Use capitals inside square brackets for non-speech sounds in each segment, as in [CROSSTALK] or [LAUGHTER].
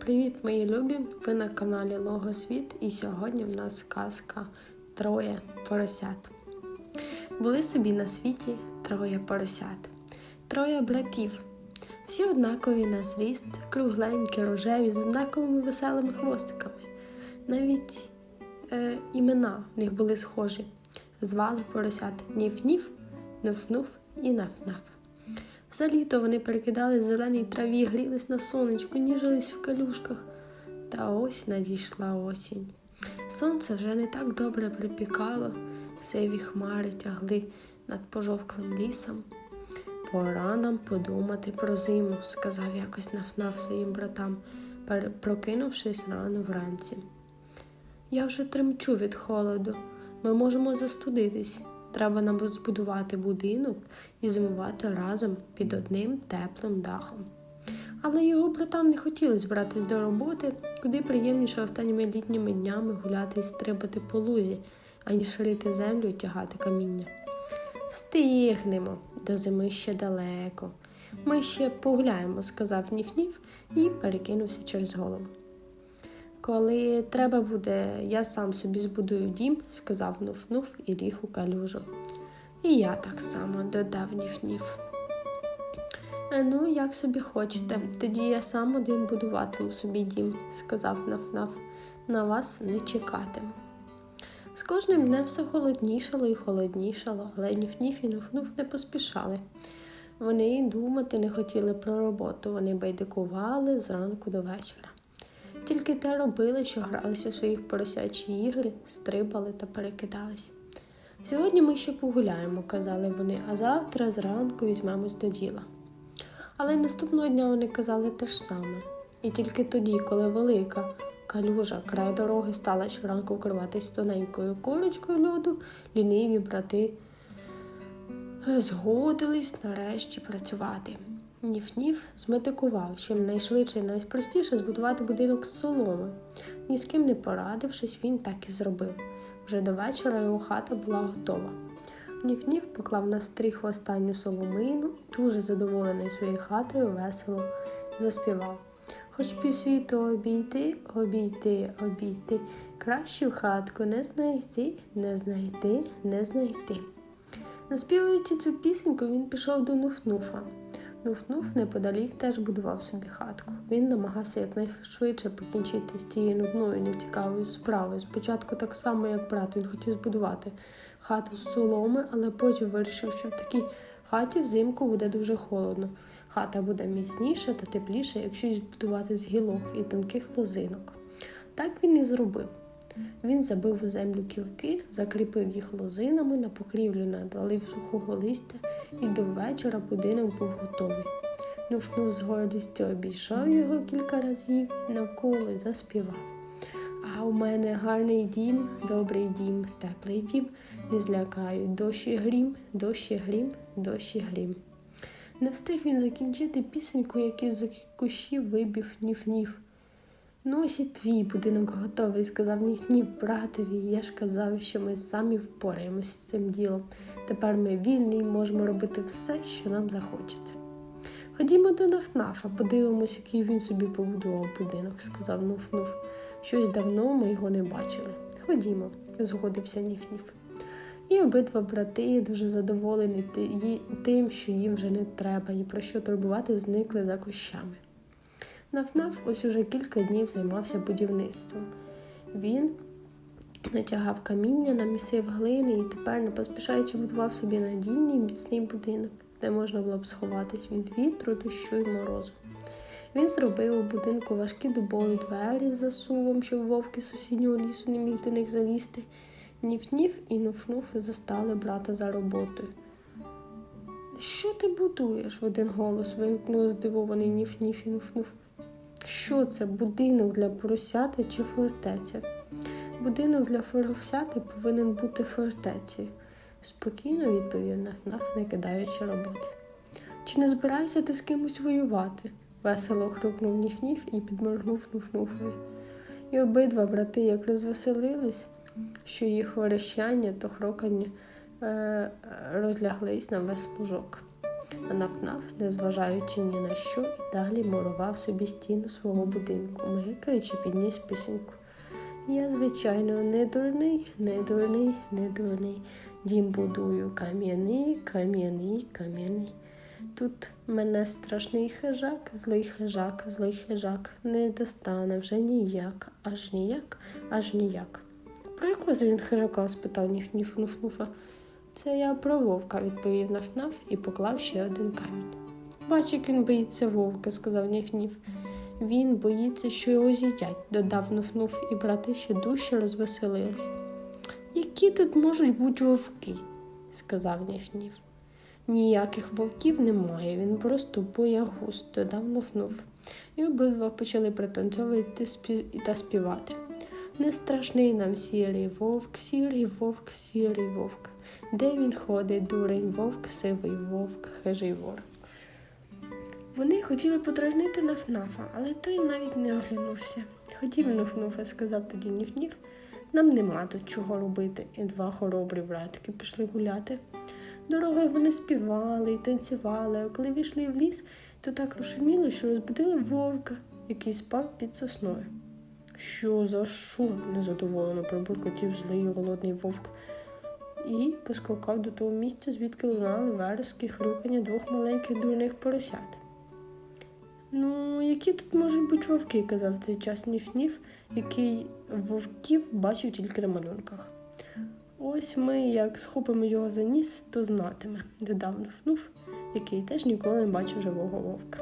Привіт, мої любі! Ви на каналі Логосвіт, і сьогодні в нас казка Троє поросят. Були собі на світі троє поросят, троє братів. Всі однакові на зріст, кругленькі, рожеві, з однаковими веселими хвостиками. Навіть е, імена в них були схожі. Звали поросят Ніф-Ніф, Нуф-Нуф і Наф-Наф. Все літо вони перекидались в зеленій траві, грілись на сонечку, ніжились в калюшках. Та ось надійшла осінь. Сонце вже не так добре припікало, сиві хмари тягли над пожовклим лісом. Пора нам подумати про зиму, сказав якось нафнав своїм братам, прокинувшись рано вранці. Я вже тремчу від холоду. Ми можемо застудитись. Треба нам збудувати будинок і зимувати разом під одним теплим дахом. Але його братам не хотілося братись до роботи, куди приємніше останніми літніми днями гуляти і стрибати по лузі, аніж рити землю і тягати каміння. Встигнемо, до зими ще далеко. Ми ще погуляємо, сказав Ніф-Ніф і перекинувся через голову. Коли треба буде, я сам собі збудую дім, сказав Нуф-Нуф і ліг у калюжу. І я так само додав Ніф-Ніф. «Е, Ну, як собі хочете, тоді я сам один будуватиму собі дім, сказав Наф-Наф. На вас не чекатиму. З кожним днем все холоднішало і холоднішало, але Ніф-Ніф і Нуф-Нуф не поспішали. Вони думати не хотіли про роботу, вони байдикували зранку до вечора. Тільки те робили, що гралися у своїх поросячі ігри, стрибали та перекидались. Сьогодні ми ще погуляємо, казали вони, а завтра зранку візьмемось до діла. Але наступного дня вони казали те ж саме. І тільки тоді, коли велика калюжа край дороги стала щоранку вкриватись тоненькою корочкою льоду, ліниві брати згодились нарешті працювати. Ніф-Ніф зметикував, що найшвидше і найпростіше збудувати будинок з соломи. Ні з ким не порадившись, він так і зробив. Вже до вечора його хата була готова. Ніф-Ніф поклав на стріх останню соломину і дуже задоволений своєю хатою весело заспівав. Хоч півсвіту обійти, обійти, обійти, кращу хатку не знайти, не знайти, не знайти. Наспівуючи цю пісеньку, він пішов до Нуфнуфа. Нуфнуф неподалік теж будував собі хатку. Він намагався якнайшвидше покінчити з тією нудною, нецікавою справою. Спочатку так само, як брат, він хотів збудувати хату з соломи, але потім вирішив, що в такій хаті взимку буде дуже холодно. Хата буде міцніша та тепліша, якщо збудувати з гілок і тонких лозинок. Так він і зробив. Він забив у землю кілки, закріпив їх лозинами, на покрівлю надалив сухого листя, і до вечора будинок був готовий. Нуфнув з гордістю обійшов його кілька разів навколо заспівав. А у мене гарний дім, добрий дім, теплий дім, не злякають дощ і грім, дощ грім, дощ і грім. Не встиг він закінчити пісеньку, як із кущів вибів ніф-ніф. Ну, ось і твій будинок готовий, сказав ні братові. Я ж казав, що ми самі впораємось з цим ділом. Тепер ми вільні і можемо робити все, що нам захочеться. Ходімо до Нафнафа, подивимось, який він собі побудував будинок, сказав Нуф-Нуф. Щось давно ми його не бачили. Ходімо, згодився Ніф-Ніф. І обидва брати, дуже задоволені тим, що їм вже не треба, і про що турбувати, зникли за кущами. Нафнаф ось уже кілька днів займався будівництвом. Він натягав каміння, намісив глини і тепер, не поспішаючи, будував собі надійний міцний будинок, де можна було б сховатись від вітру, дощу й морозу. Він зробив у будинку важкі дубові двері з засувом, щоб вовки з сусіднього лісу не міг до них залізти. Ніф-ніф і нуф-нуф застали брата за роботою. Що ти будуєш? в один голос вигукнув здивований Ніф-ніф і нуф-нуф. Що це, будинок для поросяти чи фортеця? Будинок для поросяти повинен бути фортецею, спокійно відповів Нафнаф, не кидаючи роботи. Чи не збираєшся ти з кимось воювати? весело хрюкнув Ніф-Ніф і підморгнув Нуф-Нуфові. І обидва брати як розвеселились, що їх верещання та хрокання е, розляглись на весь лужок. Нафнаф, незважаючи ні на що, і далі мурував собі стіну свого будинку, мигикаючи підніс пісеньку. Я, звичайно, не дурний, не дурний, не дурний. Дім будую кам'яний, кам'яний, кам'яний. Тут мене страшний хижак, злий хижак, злий хижак, не достане вже ніяк, аж ніяк, аж ніяк. Про якого він хижака? спитав ніф-ніф нуф-нуфа. Це я про вовка, відповів нафнаф і поклав ще один камінь. Бач, як він боїться вовка, сказав ніф-ніф. Він боїться, що його з'їдять, додав нуф-нуф, і брати ще дужче розвеселились. Які тут можуть бути вовки? сказав ніф-ніф. Ніяких вовків немає, він просто боягуз, додав нуф-нуф. І обидва почали пританцьовувати та співати. Не страшний нам сірий вовк, сірий вовк, сірий вовк. Де він ходить, дурень вовк, сивий вовк, хижий вор. Вони хотіли подражнити Нафнафа, але той навіть не оглянувся. Хотів Нуфнуфа, сказав тоді Ніф-Ніф, нам нема тут чого робити. І два хоробрі братики пішли гуляти. Дорогою вони співали і танцювали, а коли війшли в ліс, то так розшуміло, що розбудили вовка, який спав під сосною. Що за шум? незадоволено пробуркотів злий голодний вовк. І поскакав до того місця, звідки лунали верески хрюкання двох маленьких дурних поросят. Ну, які тут можуть бути вовки, казав цей час Ніф-Ніф, який вовків бачив тільки на малюнках. Ось ми, як схопимо його за ніс, то знатиме, додав Нуф-Нуф, який теж ніколи не бачив живого вовка.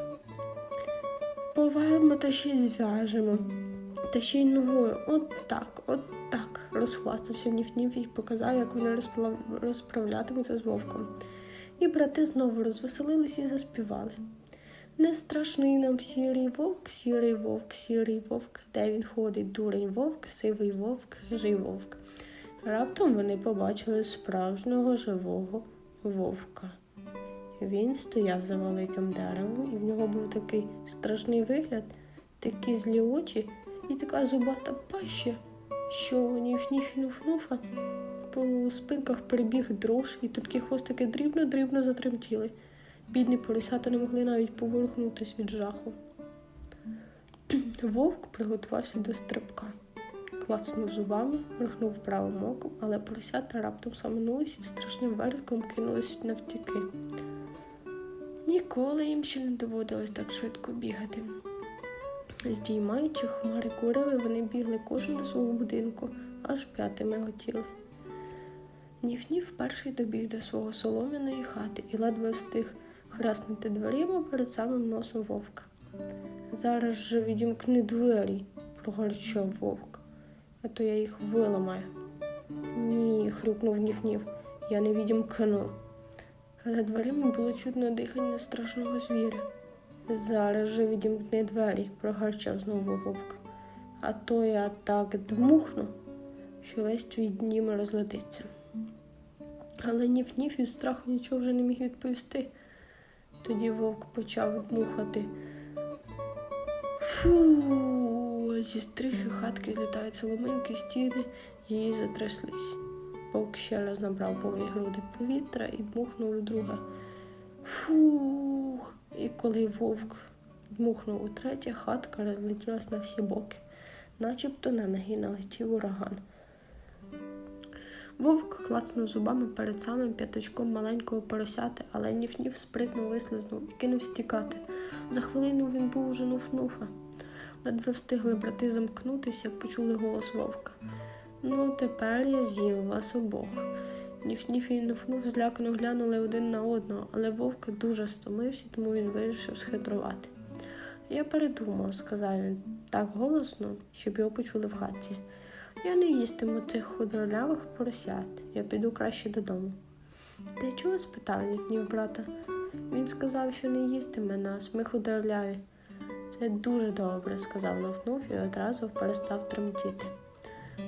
Повалимо та ще й зв'яжемо, та ще й ногою, от так, от так, розхвастався Ніф-Ніф і показав, як вони розправлятимуться з вовком. І брати знову розвеселились і заспівали. Не страшний нам сірий вовк, сірий вовк, сірий вовк, де він ходить, дурень вовк, сивий вовк, хижий вовк. Раптом вони побачили справжнього живого вовка. Він стояв за великим деревом, і в нього був такий страшний вигляд, такі злі очі і така зубата паща, що ніф-ніф нуф-нуфа по спинках перебіг дрож, і тонкі хвостики дрібно-дрібно затремтіли. Бідні поросята не могли навіть поворухнутися від жаху. Вовк приготувався до стрибка, клацнув зубами, рухнув правим оком, але поросята раптом самонулись і страшним вереском кинулись навтіки. Ніколи їм ще не доводилось так швидко бігати. Здіймаючи хмари куриви, вони бігли кожен до свого будинку, аж п'ятими готіли. Ніф-ніф перший добіг до свого солом'яної хати і ледве встиг храснути дверима перед самим носом вовка. Зараз же відімкни двері, прогарчав вовк, а то я їх виламаю. Ні, хрюкнув ніф-ніф, я не відімкну. За дверима було чутно дихання страшного звіря. Зараз же відімкни двері, прогарчав знову вовк. А то я так дмухну, що весь твій днім розлетиться. Але ніф-ніф від страху нічого вже не міг відповісти. Тоді вовк почав дмухати. Фу, зі стрихи хатки злітають соломинки, стіни її затряслись. Вовк ще раз набрав повні груди повітря і дмухнув вдруге. Фух. І коли вовк дмухнув утретє, хатка розлетілась на всі боки, начебто на ноги налетів ураган. Вовк клацнув зубами перед самим п'ятачком маленького поросяти, але ніф-ніф спритно вислизнув і кинувся тікати. За хвилину він був уже нуф-нуфа. Ледве встигли брати замкнутися, почули голос вовка. Ну, тепер я з'їв вас обох. Ніф-ніф нуф-нуф злякано глянули один на одного, але вовк дуже стомився, тому він вирішив схитрувати. Я передумав, сказав він так голосно, щоб його почули в хаті. Я не їстиму цих худорлявих поросят. Я піду краще додому. Ти чого спитав ніф брата? Він сказав, що не їстиме нас, ми худорляві. Це дуже добре, сказав Навнув і одразу перестав тремтіти.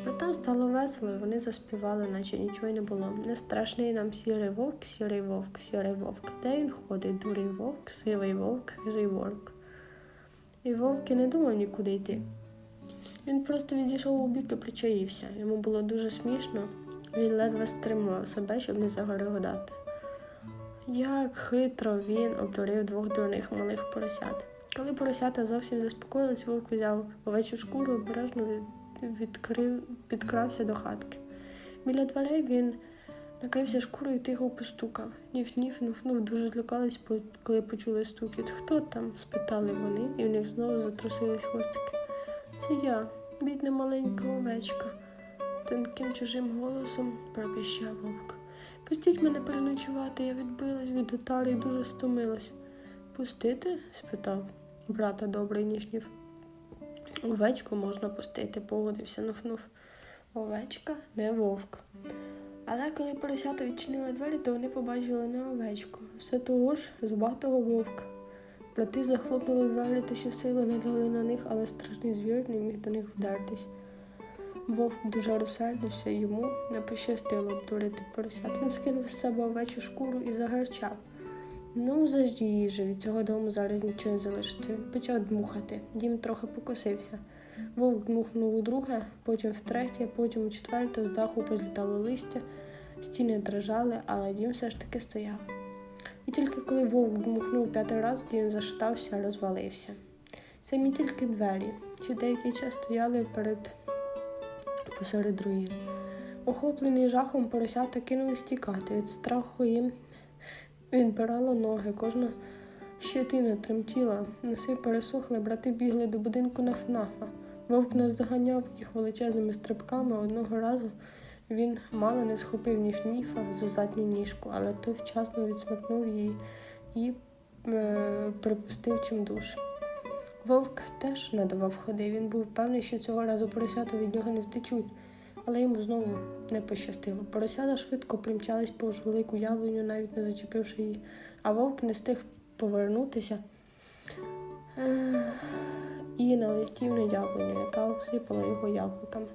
Братам стало весело, і вони заспівали, наче нічого не було. Не страшний нам сірий вовк, сірий вовк, сірий вовк. Де він ходить, дурий вовк, сивий вовк, хижий вовк. І вовк і не думав нікуди йти. Він просто відійшов у бік і причаївся. Йому було дуже смішно, він ледве стримував себе, щоб не загоригодати. Як хитро він обдурив двох дурних малих поросят. Коли поросята зовсім заспокоїлись, вовк взяв овечу шкуру, обережно відкрив, підкрався до хатки. Біля дверей він накрився шкурою і тихо постукав. Ніф-ніф, нуф-нуф дуже злякались, коли почули стукіт. Хто там? спитали вони, і в них знову затрусились хвостики. Це я, бідна маленька овечка, тонким чужим голосом пропіщав вовк. Пустіть мене переночувати, я відбилась від отари і дуже стомилась. Пустити? спитав брата добрий ніф-ніф. Овечку можна пустити, погодився нуф-нуф. Овечка не вовк. Але коли поросята відчинили двері, то вони побачили не овечку, все того ж зубатого вовка. Брати захлопнули двері та щосили налягли на них, але страшний звір не міг до них вдертись. Вовк дуже розсердився, йому не пощастило обдурити поросят. Він скинув з себе овечу шкуру і загарчав. Ну, зажді їжі, від цього дому зараз нічого не залишиться. Він почав дмухати. Дім трохи покосився. Вовк дмухнув у друге, потім втретє, потім у четверте, з даху позлітало листя, стіни дрижали, але дім все ж таки стояв. І тільки коли вовк дмухнув п'ятий раз, дім зашатався, розвалився. Самі тільки двері, ще деякий час стояли перед посеред руїн. Охоплений жахом поросята кинулись тікати. Від страху їм відбирало ноги, кожна щетина тремтіла, носи пересохли, брати бігли до будинку на ФНАФа. Вовк наздоганяв їх величезними стрибками. Одного разу він мало не схопив ніф-ніфа за задню ніжку, але той вчасно відсмикнув її і е, припустив чимдуж. Вовк теж не давав ходи. Він був певний, що цього разу поросята від нього не втечуть, але йому знову не пощастило. Поросята швидко примчались повз велику яблуню, навіть не зачепивши її, а вовк не встиг повернутися е, і налетів на яблуню, яка обсипала його яблуками.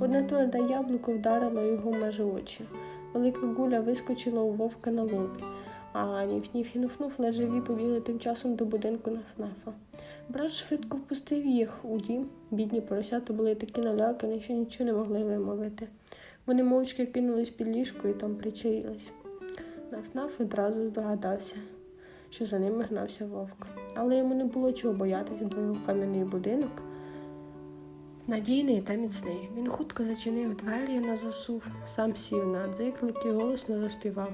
Одне тверде яблуко вдарило його межі очі. Велика гуля вискочила у вовка на лобі, а ніф-ніф і нуф-нуф лежаві побігли тим часом до будинку на ФНАФа. Брат швидко впустив їх у дім. Бідні поросята були такі налякані, що нічого не могли вимовити. Вони мовчки кинулись під ліжко і там причаїлись. Нафнаф одразу здогадався, що за ними гнався вовк. Але йому не було чого боятися, бо його кам'яний будинок надійний та міцний. Він хутко зачинив двері на засув, сам сів на дзиклик і голосно заспівав.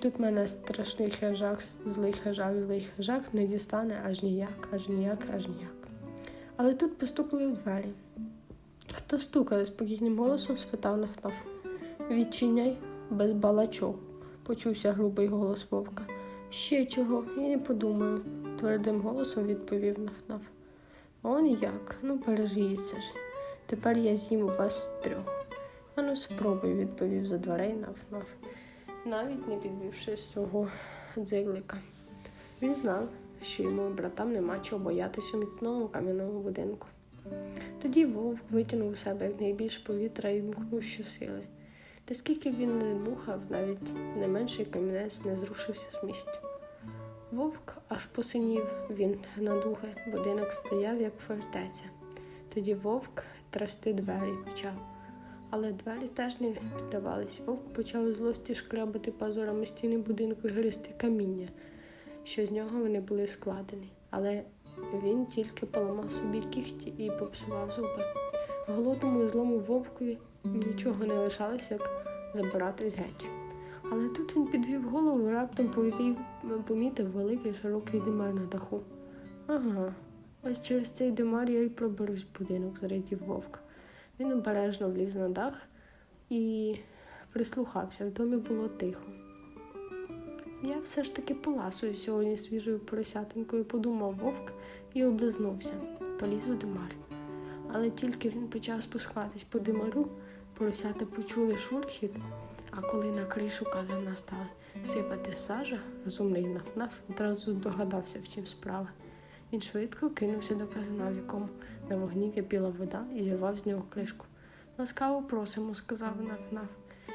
Тут мене страшний хижак, злий хижак, злий хижак не дістане аж ніяк, аж ніяк, аж ніяк. Але тут постукали у двері. Хто стукає? спокійним голосом спитав Нафнаф. Відчиняй без балачок, почувся грубий голос вовка. Ще чого, я не подумаю, твердим голосом відповів Нафнаф. Он як? Ну пережиється ж. Тепер я з'їм вас трьох. Ану, спробуй, відповів за дверей Нафнаф навіть не підвівши свого дзиглика. Він знав, що йому братам нема чого боятися у міцному кам'яному будинку. Тоді вовк витягнув у себе якнайбільш повітря і дмухнув щосили. Та скільки він не дмухав, навіть не менший камінець не зрушився з місця. Вовк аж посинів, він надуги, будинок стояв, як фортеця. Тоді вовк трясти двері почав але двері теж не піддавались. Вовк почав злості шкрабати пазурами стіни будинку і гристи каміння, що з нього вони були складені. Але він тільки поламав собі кіхті і попсував зуби. Голодному і злому вовкові нічого не лишалося, як забиратись геть. Але тут він підвів голову раптом повів, помітив великий широкий димар на даху. Ага, ось через цей димар я й проберусь в будинок, зрадів вовк. Він обережно вліз на дах і прислухався. В домі було тихо. Я все ж таки поласую сьогодні свіжою поросятинкою, подумав вовк і облизнувся, поліз у димар. Але тільки він почав спускатись по димару, поросята почули шурхіт, а коли на кришу казана стала сипати сажа, розумний нафнаф одразу здогадався, в чим справа. Він швидко кинувся до казана, в якому на вогні кипіла вода і зірвав з нього кришку. Ласкаво просимо, сказав Наф-Наф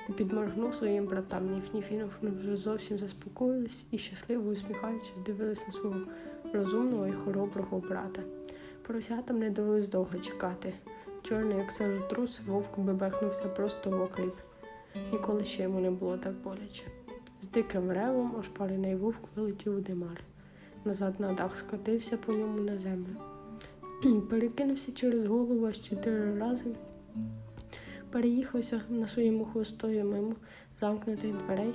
і підморгнув своїм братам. Ніф-Ніф і Нуф-Нуф вже зовсім заспокоїлись і щасливо усміхаючись, дивилися свого розумного і хороброго брата. Поросятам не довелось довго чекати. Чорний, як сажотрус, вовк бебехнувся просто в окріп. Ніколи ще йому не було так боляче. З диким ревом ошпарений вовк вилетів у димар. Назад на дах скотився по ньому на землю. [CLEARS THROAT] Перекинувся через голову аж чотири рази. Переїхався на своєму хвостові мимо замкнутих дверей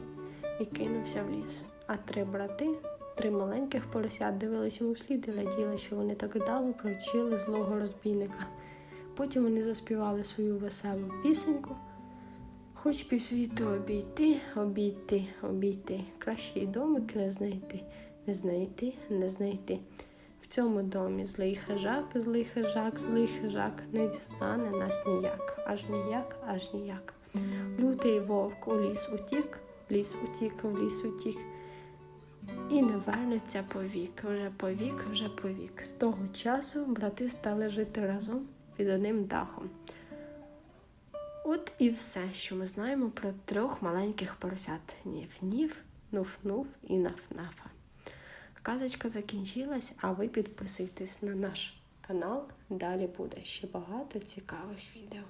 і кинувся в ліс. А три брати, три маленьких поросят дивились йому вслід і раділи, що вони так вдало провчили злого розбійника. Потім вони заспівали свою веселу пісеньку. Хоч півсвіту обійти, обійти, обійти. Кращий домик не знайти, не знайти, не знайти. Цьому домі злий хижак, злий хижак, злий хижак не дістане нас ніяк, аж ніяк, аж ніяк. Лютий вовк у ліс утік, в ліс утік, в ліс утік. І не вернеться повік, вже повік, вже повік. З того часу брати стали жити разом під одним дахом. От і все, що ми знаємо про трьох маленьких поросят: Ніф-ніф, нуф-нуф і наф-нафа. Казочка закінчилась, а ви підписуйтесь на наш канал. Далі буде ще багато цікавих відео.